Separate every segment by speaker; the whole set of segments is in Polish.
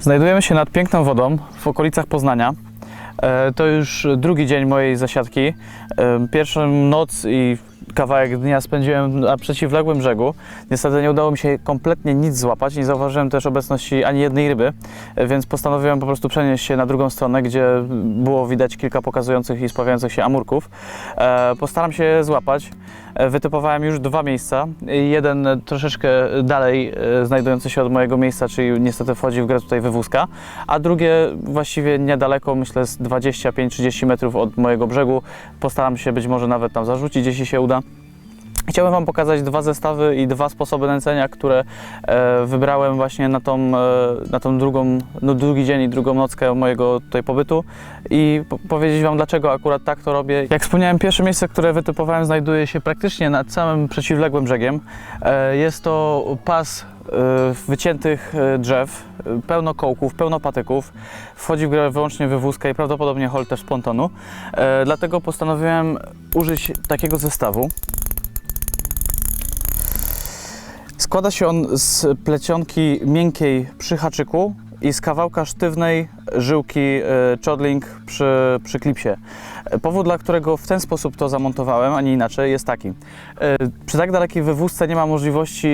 Speaker 1: Znajdujemy się nad piękną wodą w okolicach Poznania. E, To już drugi dzień mojej zasiadki. E, Pierwszą noc i kawałek dnia spędziłem na przeciwległym brzegu. Niestety nie udało mi się kompletnie nic złapać. Nie zauważyłem też obecności ani jednej ryby, więc postanowiłem po prostu przenieść się na drugą stronę, gdzie było widać kilka pokazujących i spawiających się amurków. E, Postaram się złapać. E, Wytypowałem już dwa miejsca. Jeden troszeczkę dalej e, znajdujący się od mojego miejsca, czyli niestety wchodzi w grę tutaj wywózka, a drugie właściwie niedaleko, myślę z 25-30 metrów od mojego brzegu. Postaram się być może nawet tam zarzucić, jeśli się uda. Chciałbym Wam pokazać dwa zestawy i dwa sposoby nęcenia, które e, wybrałem właśnie na tą, e, na tą drugą, no, drugi dzień i drugą nockę mojego tutaj pobytu i po powiedzieć Wam, dlaczego akurat tak to robię. Jak wspomniałem, pierwsze miejsce, które wytypowałem, znajduje się praktycznie nad samym przeciwległym brzegiem. E, jest to pas e, wyciętych e, drzew, e, pełno kołków, pełno patyków. Wchodzi w grę wyłącznie wywózka i prawdopodobnie hol też z pontonu. E, Dlatego postanowiłem użyć takiego zestawu. Składa się on z plecionki miękkiej przy haczyku i z kawałka sztywnej żyłki e, chodling przy, przy klipsie. Powód, dla którego w ten sposób to zamontowałem, a nie inaczej, jest taki. E, Przy tak dalekiej wywózce nie ma możliwości,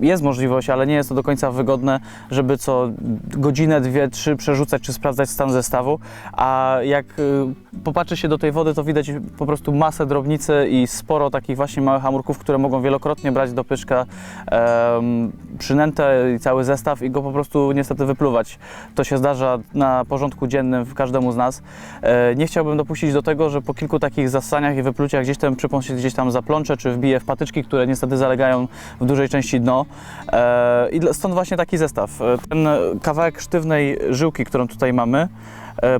Speaker 1: jest możliwość, ale nie jest to do końca wygodne, żeby co godzinę, dwie, trzy przerzucać czy sprawdzać stan zestawu, a jak e, popatrzy się do tej wody, to widać po prostu masę drobnicy i sporo takich właśnie małych hamurków, które mogą wielokrotnie brać do pyszka em, przynętę i cały zestaw i go po prostu niestety wypluwać. To się zdarza na porządku dziennym w każdemu z nas. E, Nie chciałbym dopuścić do tego, że po kilku takich zassaniach i wypluciach gdzieś ten przypon się gdzieś tam zaplącze, czy wbije w patyczki, które niestety zalegają w dużej części dno. E, I stąd właśnie taki zestaw. E, Ten kawałek sztywnej żyłki, którą tutaj mamy,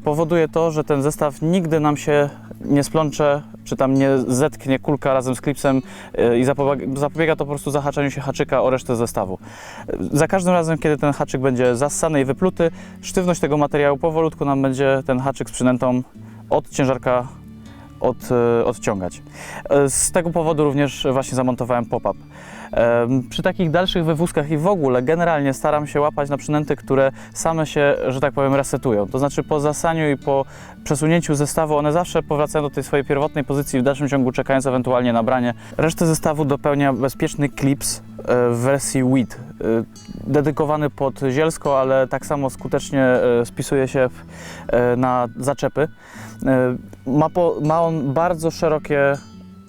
Speaker 1: powoduje to, że ten zestaw nigdy nam się nie splącze, czy tam nie zetknie kulka razem z klipsem e, i zapobiega, to po prostu zahaczeniu się haczyka o resztę zestawu. E, Za każdym razem, kiedy ten haczyk będzie zassany i wypluty, sztywność tego materiału powolutku nam będzie ten haczyk z przynętą od ciężarka od, e, odciągać. E, Z tego powodu również właśnie zamontowałem pop-up. Em, Przy takich dalszych wywózkach i w ogóle generalnie staram się łapać na przynęty, które same się, że tak powiem, resetują. To znaczy po zasaniu i po przesunięciu zestawu one zawsze powracają do tej swojej pierwotnej pozycji w dalszym ciągu czekając ewentualnie na branie. Resztę zestawu dopełnia bezpieczny clips e, w wersji WIT, e, dedykowany pod zielsko, ale tak samo skutecznie e, spisuje się e, na zaczepy. Ma, po, ma on bardzo szerokie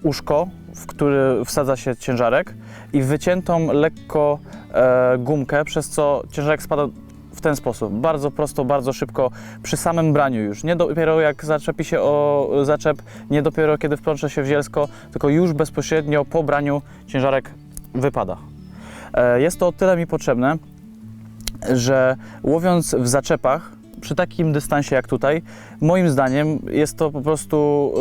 Speaker 1: uszko, w który wsadza się ciężarek i wyciętą lekko e, gumkę, przez co ciężarek spada w ten sposób, bardzo prosto, bardzo szybko, przy samym braniu już. Nie dopiero jak zaczepi się o zaczep, nie dopiero kiedy wplącze się w zielsko, tylko już bezpośrednio po braniu ciężarek wypada. E, jest to o tyle mi potrzebne, że łowiąc w zaczepach, przy takim dystansie jak tutaj, moim zdaniem jest to po prostu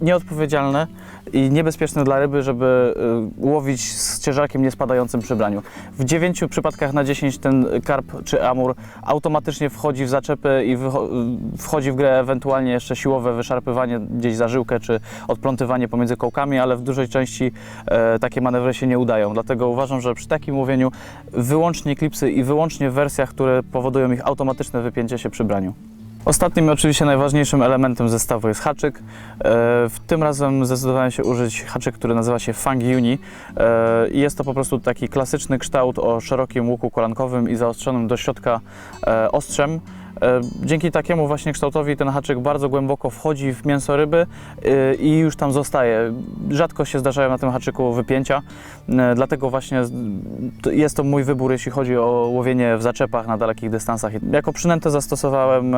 Speaker 1: e, nieodpowiedzialne i niebezpieczne dla ryby, żeby e, łowić z ciężarkiem niespadającym przy braniu. W 9 przypadkach na 10 ten karp czy amur automatycznie wchodzi w zaczepy i wycho- wchodzi w grę ewentualnie jeszcze siłowe wyszarpywanie gdzieś za żyłkę czy odplątywanie pomiędzy kołkami, ale w dużej części e, takie manewry się nie udają. Dlatego uważam, że przy takim łowieniu wyłącznie klipsy i wyłącznie w wersjach, które powodują ich automatyczne wypięcie się przy braniu. Ostatnim i oczywiście najważniejszym elementem zestawu jest haczyk. E, W tym razem zdecydowałem się użyć haczyk, który nazywa się Fang Uni. E, Jest to po prostu taki klasyczny kształt o szerokim łuku kolankowym i zaostrzonym do środka e, ostrzem. E, Dzięki takiemu właśnie kształtowi ten haczyk bardzo głęboko wchodzi w mięso ryby e, i już tam zostaje. Rzadko się zdarzają na tym haczyku wypięcia, e, dlatego właśnie jest to mój wybór, jeśli chodzi o łowienie w zaczepach na dalekich dystansach. Jako przynętę zastosowałem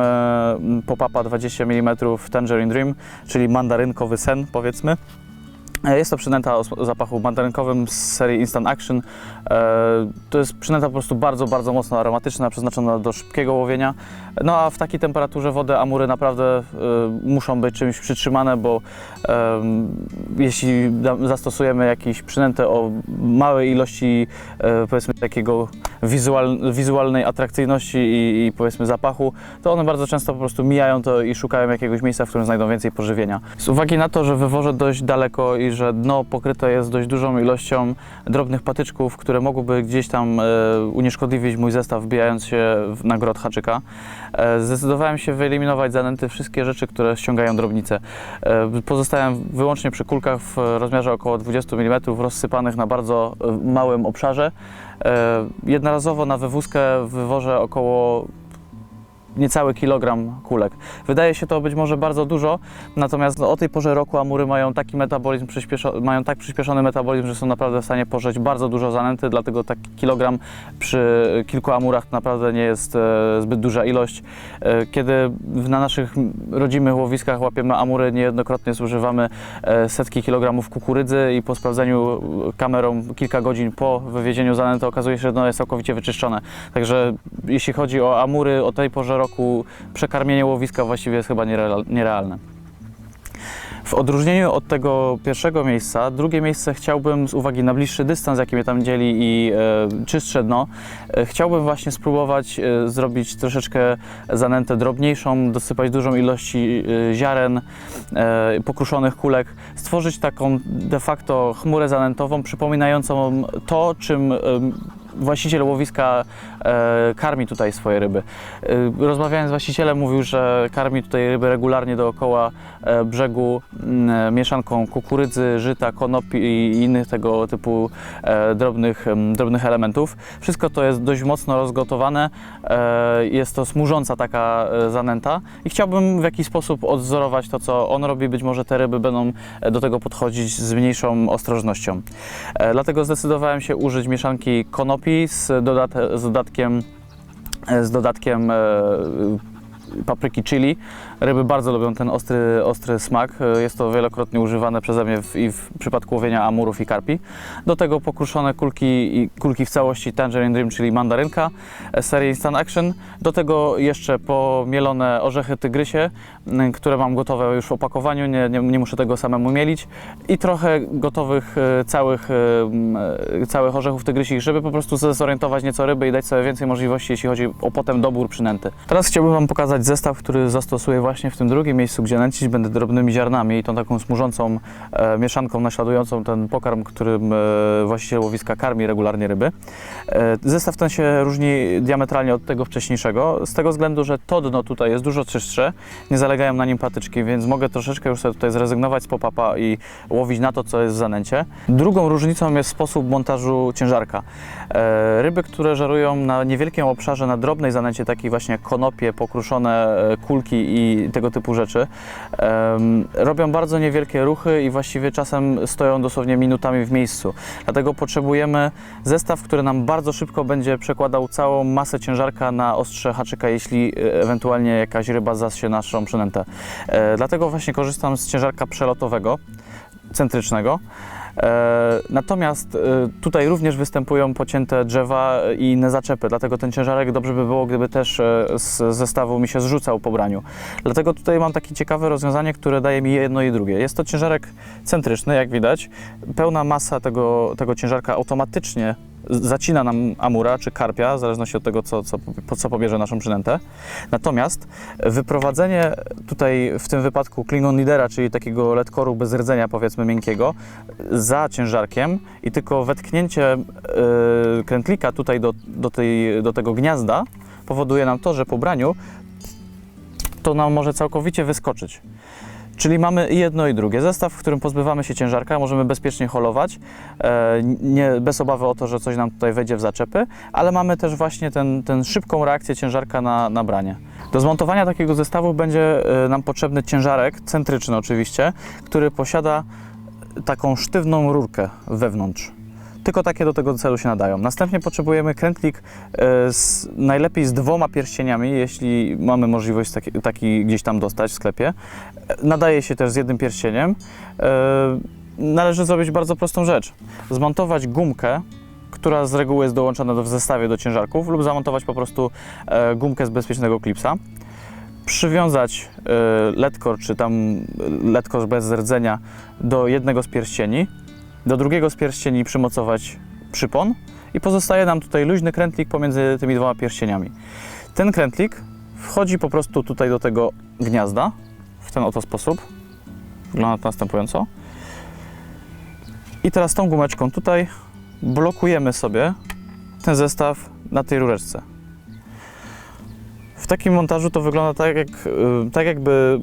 Speaker 1: pop-upa 20 mm Tangerine Dream, czyli mandarynkowy sen powiedzmy. E, Jest to przynęta o zapachu mandarynkowym z serii Instant Action. E, To jest przynęta po prostu bardzo, bardzo mocno aromatyczna, przeznaczona do szybkiego łowienia. No a w takiej temperaturze wody amury naprawdę e, muszą być czymś przytrzymane, bo jeśli zastosujemy jakieś przynętę o małej ilości powiedzmy takiego wizual, wizualnej atrakcyjności i, i powiedzmy zapachu, to one bardzo często po prostu mijają to i szukają jakiegoś miejsca, w którym znajdą więcej pożywienia. Z uwagi na to, że wywożę dość daleko i że dno pokryte jest dość dużą ilością drobnych patyczków, które mogłyby gdzieś tam e, unieszkodliwić mój zestaw wbijając się na grot haczyka, e, zdecydowałem się wyeliminować zanęty wszystkie rzeczy, które ściągają drobnice. E, pozostałem wyłącznie przy kulkach w rozmiarze około 20 mm rozsypanych na bardzo małym obszarze. Jednorazowo na wywózkę wywożę około niecały kilogram kulek. Wydaje się to być może bardzo dużo, natomiast o tej porze roku amury mają taki metabolizm, mają tak przyspieszony metabolizm, że są naprawdę w stanie pożreć bardzo dużo zanęty, dlatego taki kilogram przy kilku amurach naprawdę nie jest e, zbyt duża ilość. E, kiedy na naszych rodzimych łowiskach łapiemy amury, niejednokrotnie zużywamy e, setki kilogramów kukurydzy i po sprawdzeniu kamerą kilka godzin po wywiezieniu zanęty okazuje się, że dno jest całkowicie wyczyszczone. Także jeśli chodzi o amury o tej porze roku, przekarmienie łowiska właściwie jest chyba niereal- nierealne. W odróżnieniu od tego pierwszego miejsca, drugie miejsce chciałbym z uwagi na bliższy dystans, jaki mnie tam dzieli i e, czystsze dno, e, chciałbym właśnie spróbować e, zrobić troszeczkę zanętę drobniejszą, dosypać dużą ilości e, ziaren, e, pokruszonych kulek, stworzyć taką de facto chmurę zanętową przypominającą to, czym em, właściciel łowiska e, karmi tutaj swoje ryby. E, rozmawiając z właścicielem, mówił, że karmi tutaj ryby regularnie dookoła e, brzegu e, mieszanką kukurydzy, żyta, konopi i innych tego typu e, drobnych, drobnych elementów. Wszystko to jest dość mocno rozgotowane. E, jest to smużąca taka e, zanęta i chciałbym w jakiś sposób odwzorować to, co on robi. Być może te ryby będą e, do tego podchodzić z mniejszą ostrożnością. E, Dlatego zdecydowałem się użyć mieszanki konopi z, dodat- z dodatkiem, e, z dodatkiem e, papryki chili. Ryby bardzo lubią ten ostry, ostry smak. E, Jest to wielokrotnie używane przeze mnie w, i w przypadku łowienia amurów i karpi. Do tego pokruszone kulki, i kulki w całości Tangerine Dream, czyli mandarynka e, serii Instant Action. Do tego jeszcze pomielone orzechy tygrysie, które mam gotowe już w opakowaniu, nie, nie, nie muszę tego samemu mielić. I trochę gotowych e, całych, całych orzechów tygrysich, żeby po prostu zorientować nieco ryby i dać sobie więcej możliwości, jeśli chodzi o potem dobór przynęty. Teraz chciałbym Wam pokazać zestaw, który zastosuję właśnie w tym drugim miejscu, gdzie nęcić będę drobnymi ziarnami i tą taką smużącą e, mieszanką naśladującą ten pokarm, którym e, właściciel łowiska karmi regularnie ryby. E, zestaw ten się różni diametralnie od tego wcześniejszego, z tego względu, że to dno tutaj jest dużo czystsze, nie zalegają na nim patyczki, więc mogę troszeczkę już sobie tutaj zrezygnować z pop-upa i łowić na to, co jest w zanęcie. Drugą różnicą jest sposób montażu ciężarka. E, ryby, które żerują na niewielkim obszarze, na drobnej zanęcie, takiej właśnie konopie, pokruszone e, kulki i tego typu rzeczy, robią bardzo niewielkie ruchy i właściwie czasem stoją dosłownie minutami w miejscu. Dlatego potrzebujemy zestaw, który nam bardzo szybko będzie przekładał całą masę ciężarka na ostrze haczyka, jeśli e, ewentualnie jakaś ryba zasie naszą przynętę. E, dlatego właśnie korzystam z ciężarka przelotowego, centrycznego. E, Natomiast e, tutaj również występują pocięte drzewa i inne zaczepy, dlatego ten ciężarek dobrze by było, gdyby też e, z zestawu mi się zrzucał po braniu. Dlatego tutaj mam takie ciekawe rozwiązanie, które daje mi jedno i drugie. Jest to ciężarek centryczny, jak widać. Pełna masa tego, tego ciężarka automatycznie zacina nam amura czy karpia, w zależności od tego, co, co, co pobierze naszą przynętę. Natomiast wyprowadzenie tutaj w tym wypadku klingon lidera, czyli takiego letkoru bez rdzenia, powiedzmy miękkiego, za ciężarkiem i tylko wetknięcie yy, krętlika tutaj do, do, tej, do tego gniazda powoduje nam to, że po braniu to nam może całkowicie wyskoczyć. Czyli mamy jedno i drugie. Zestaw, w którym pozbywamy się ciężarka, możemy bezpiecznie holować, e, nie, bez obawy o to, że coś nam tutaj wejdzie w zaczepy, ale mamy też właśnie ten, ten szybką reakcję ciężarka na, na branie. Do zmontowania takiego zestawu będzie e, nam potrzebny ciężarek, centryczny oczywiście, który posiada taką sztywną rurkę wewnątrz. Tylko takie do tego celu się nadają. Następnie potrzebujemy krętlik e, z, najlepiej z dwoma pierścieniami, jeśli mamy możliwość taki, taki gdzieś tam dostać w sklepie. E, Nadaje się też z jednym pierścieniem. E, należy zrobić bardzo prostą rzecz. Zmontować gumkę, która z reguły jest dołączona do, w zestawie do ciężarków lub zamontować po prostu gumkę z bezpiecznego klipsa. Przywiązać letkor, czy tam letkor bez rdzenia do jednego z pierścieni, do drugiego z pierścieni przymocować przypon i pozostaje nam tutaj luźny krętlik pomiędzy tymi dwoma pierścieniami. Ten krętlik wchodzi po prostu tutaj do tego gniazda w ten oto sposób. Wygląda to następująco. I teraz tą gumeczką tutaj blokujemy sobie ten zestaw na tej rureczce. W takim montażu to wygląda tak, jak, y, tak jakby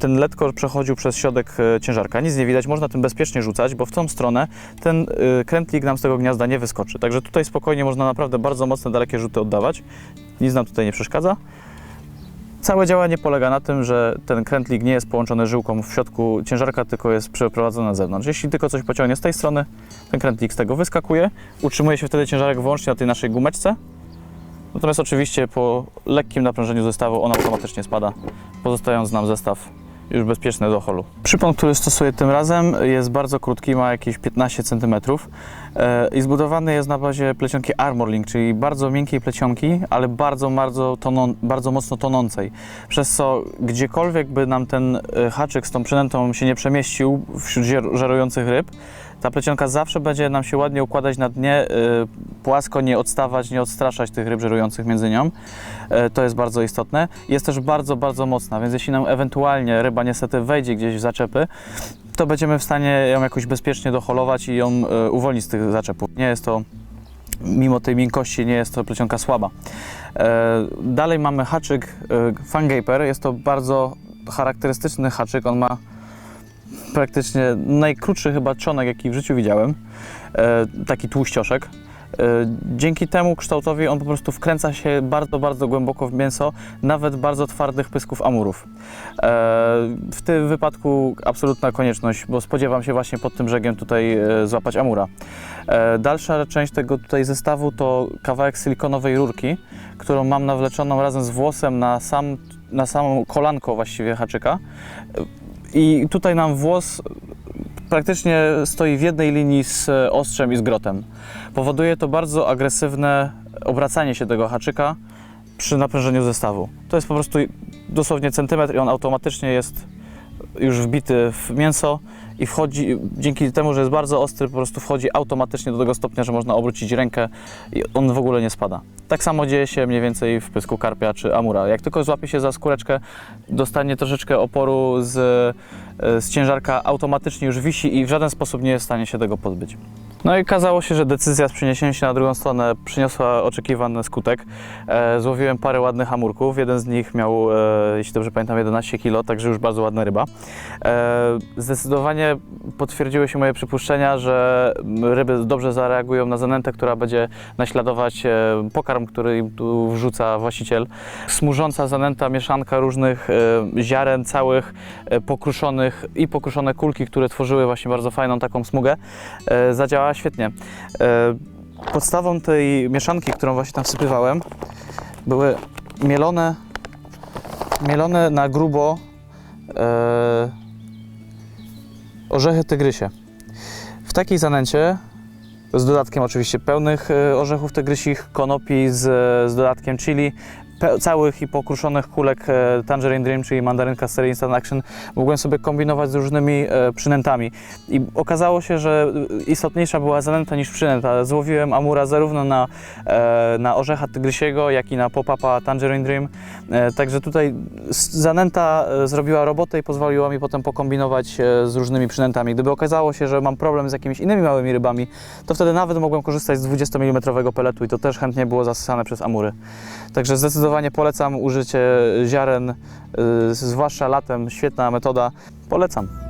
Speaker 1: ten letkor przechodził przez środek y, ciężarka. Nic nie widać, można tym bezpiecznie rzucać, bo w tą stronę ten y, krętlik nam z tego gniazda nie wyskoczy. Także tutaj spokojnie można naprawdę bardzo mocne, dalekie rzuty oddawać. Nic nam tutaj nie przeszkadza. Całe działanie polega na tym, że ten krętlik nie jest połączony żyłką w środku ciężarka, tylko jest przeprowadzony na zewnątrz. Jeśli tylko coś pociągnie z tej strony, ten krętlik z tego wyskakuje, utrzymuje się wtedy ciężarek wyłącznie na tej naszej gumeczce. Natomiast oczywiście po lekkim naprężeniu zestawu on automatycznie spada, pozostając nam zestaw już bezpieczny do holu. Przypon, który stosuję tym razem jest bardzo krótki, ma jakieś 15 cm e, i zbudowany jest na bazie plecionki Armorlink, czyli bardzo miękkiej plecionki, ale bardzo, bardzo, toną, bardzo mocno tonącej. Przez co gdziekolwiek by nam ten e, haczyk z tą przynętą się nie przemieścił wśród żerujących ryb, ta plecionka zawsze będzie nam się ładnie układać na dnie, y, płasko nie odstawać, nie odstraszać tych ryb żerujących między nią. E, To jest bardzo istotne. Jest też bardzo, bardzo mocna, więc jeśli nam ewentualnie ryba niestety wejdzie gdzieś w zaczepy, to będziemy w stanie ją jakoś bezpiecznie doholować i ją e, uwolnić z tych zaczepów. Nie jest to, mimo tej miękkości, nie jest to plecionka słaba. E, Dalej mamy haczyk Fangaper. Jest to bardzo charakterystyczny haczyk. On ma praktycznie najkrótszy chyba trzonek, jaki w życiu widziałem. E, taki tłuścioszek. E, Dzięki temu kształtowi on po prostu wkręca się bardzo, bardzo głęboko w mięso, nawet bardzo twardych pysków amurów. E, W tym wypadku absolutna konieczność, bo spodziewam się właśnie pod tym brzegiem tutaj złapać amura. Dalsza część tego tutaj zestawu to kawałek silikonowej rurki, którą mam nawleczoną razem z włosem na, sam, na samą kolanko właściwie haczyka. I tutaj nam włos praktycznie stoi w jednej linii z e, ostrzem i z grotem. Powoduje to bardzo agresywne obracanie się tego haczyka przy naprężeniu zestawu. To jest po prostu dosłownie centymetr i on automatycznie jest już wbity w mięso i wchodzi, dzięki temu, że jest bardzo ostry, po prostu wchodzi automatycznie do tego stopnia, że można obrócić rękę i on w ogóle nie spada. Tak samo dzieje się mniej więcej w pysku karpia czy amura. Jak tylko złapie się za skóreczkę, dostanie troszeczkę oporu z, z ciężarka, automatycznie już wisi i w żaden sposób nie jest w stanie się tego pozbyć. No i okazało się, że decyzja z przeniesieniem się na drugą stronę przyniosła oczekiwany skutek. E, złowiłem parę ładnych amurków. Jeden z nich miał, e, jeśli dobrze pamiętam, 11 kg, także już bardzo ładna ryba. E, zdecydowanie potwierdziły się moje przypuszczenia, że ryby dobrze zareagują na zanętę, która będzie naśladować e, pokarm, który im tu wrzuca właściciel. Smużąca zanęta, mieszanka różnych e, ziaren całych, e, pokruszonych i pokruszone kulki, które tworzyły właśnie bardzo fajną taką smugę, e, zadziałała świetnie. E, Podstawą tej mieszanki, którą właśnie tam wsypywałem, były mielone, mielone na grubo e, orzechy tygrysie. W takiej zanęcie, z dodatkiem oczywiście pełnych e, orzechów tygrysich, konopi z, z dodatkiem chili, całych i pokruszonych kulek e, Tangerine Dream, czyli mandarynka z serii Instant Action, mogłem sobie kombinować z różnymi e, przynętami. I okazało się, że istotniejsza była zanęta niż przynęta. Złowiłem amura zarówno na, e, na orzecha tygrysiego, jak i na pop-upa Tangerine Dream. Także tutaj zanęta zrobiła robotę i pozwoliła mi potem pokombinować z różnymi przynętami. Gdyby okazało się, że mam problem z jakimiś innymi małymi rybami, to wtedy nawet mogłem korzystać z 20 mm peletu i to też chętnie było zasysane przez amury. Także zdecydowanie polecam użycie ziaren, y, zwłaszcza latem, świetna metoda. Polecam.